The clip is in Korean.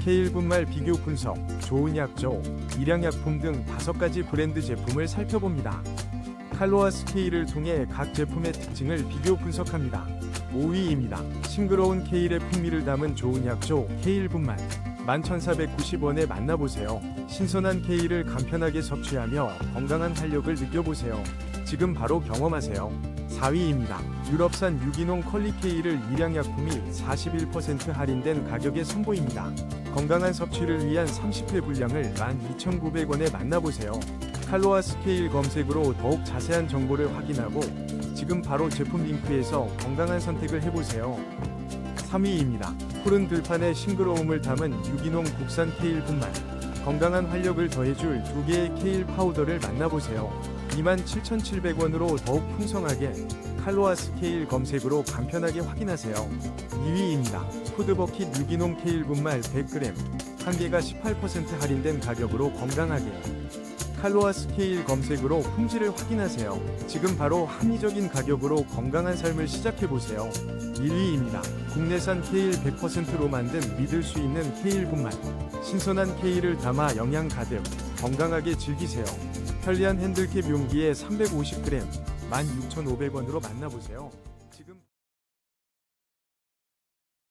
케일 분말 비교 분석, 좋은 약조, 일양약품 등 5가지 브랜드 제품을 살펴봅니다. 칼로아 스케일을 통해 각 제품의 특징을 비교 분석합니다. 5위입니다. 싱그러운 케일의 풍미를 담은 좋은 약조 케일 분말 11,490원에 만나보세요. 신선한 케일을 간편하게 섭취하며 건강한 활력을 느껴보세요. 지금 바로 경험하세요. 4위입니다. 유럽산 유기농 컬리 케일을 일양약품이 41% 할인된 가격에 선보입니다. 건강한 섭취를 위한 30회 분량을 12,900원에 만나보세요. 칼로아 스케일 검색으로 더욱 자세한 정보를 확인하고 지금 바로 제품 링크에서 건강한 선택을 해보세요. 3위입니다. 푸른 들판의 싱그러움을 담은 유기농 국산 케일 분말. 건강한 활력을 더해줄 두 개의 케일 파우더를 만나보세요. 27,700원으로 더욱 풍성하게 칼로아 스케일 검색으로 간편하게 확인하세요. 2위입니다. 푸드버킷 유기농 케일 분말 100g. 한 개가 18% 할인된 가격으로 건강하게. 칼로아 스케일 검색으로 품질을 확인하세요. 지금 바로 합리적인 가격으로 건강한 삶을 시작해보세요. 1위입니다. 국내산 케일 100%로 만든 믿을 수 있는 케일 분말. 신선한 케일을 담아 영양 가득 건강하게 즐기세요. 편리한 핸들캡 용기에 350g 16,500원으로 만나보세요.